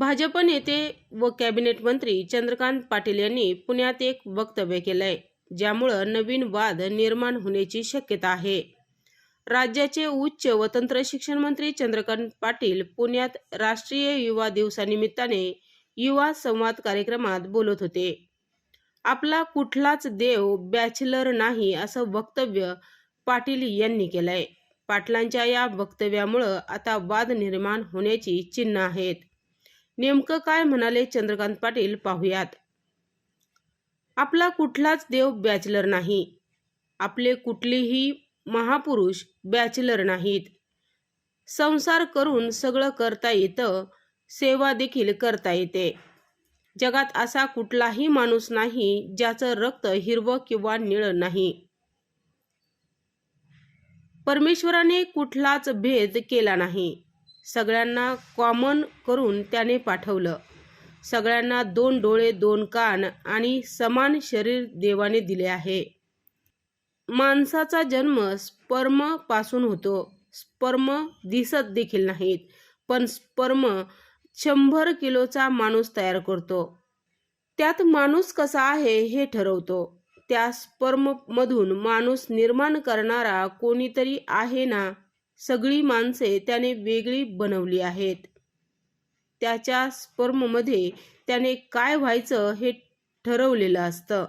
भाजप नेते व कॅबिनेट मंत्री चंद्रकांत पाटील यांनी पुण्यात एक वक्तव्य केलंय ज्यामुळं नवीन वाद निर्माण होण्याची शक्यता आहे. राज्याचे उच्च व तंत्र शिक्षण मंत्री चंद्रकांत पाटील पुण्यात राष्ट्रीय युवा दिवसानिमित्ताने युवा संवाद कार्यक्रमात बोलत होते. आपला कुठलाच देव बॅचलर नाही असं वक्तव्य पाटील यांनी केलंय. पाटलांच्या या वक्तव्यामुळं आता वाद निर्माण होण्याची चिन्ह आहेत. नेमकं काय म्हणाले चंद्रकांत पाटील? पाहूयात. आपला कुठलाच देव बॅचलर नाही. आपले कुठलेही महापुरुष बॅचलर नाहीत. संसार करून सगळं करता येतं सेवा देखील करता येते. जगात असा कुठलाही माणूस नाही ज्याचं रक्त हिरवं किंवा निळं नाही. परमेश्वराने कुठलाच भेद केला नाही. सगळ्यांना कॉमन करून त्याने पाठवलं. सगळ्यांना दोन डोळे दोन कान आणि समान शरीर देवाने दिले आहे. माणसाचा जन्म स्पर्मपासून होतो. स्पर्म दिसत देखील नाहीत पण स्पर्म शंभर किलोचा माणूस तयार करतो. त्यात माणूस कसा आहे हे ठरवतो. त्या स्पर्म मधून माणूस निर्माण करणारा कोणीतरी आहे ना? सगळी माणसे त्याने वेगळी बनवली आहेत. त्याच्या स्पर्ममध्ये त्याने काय व्हायचं हे ठरवलेलं असतं.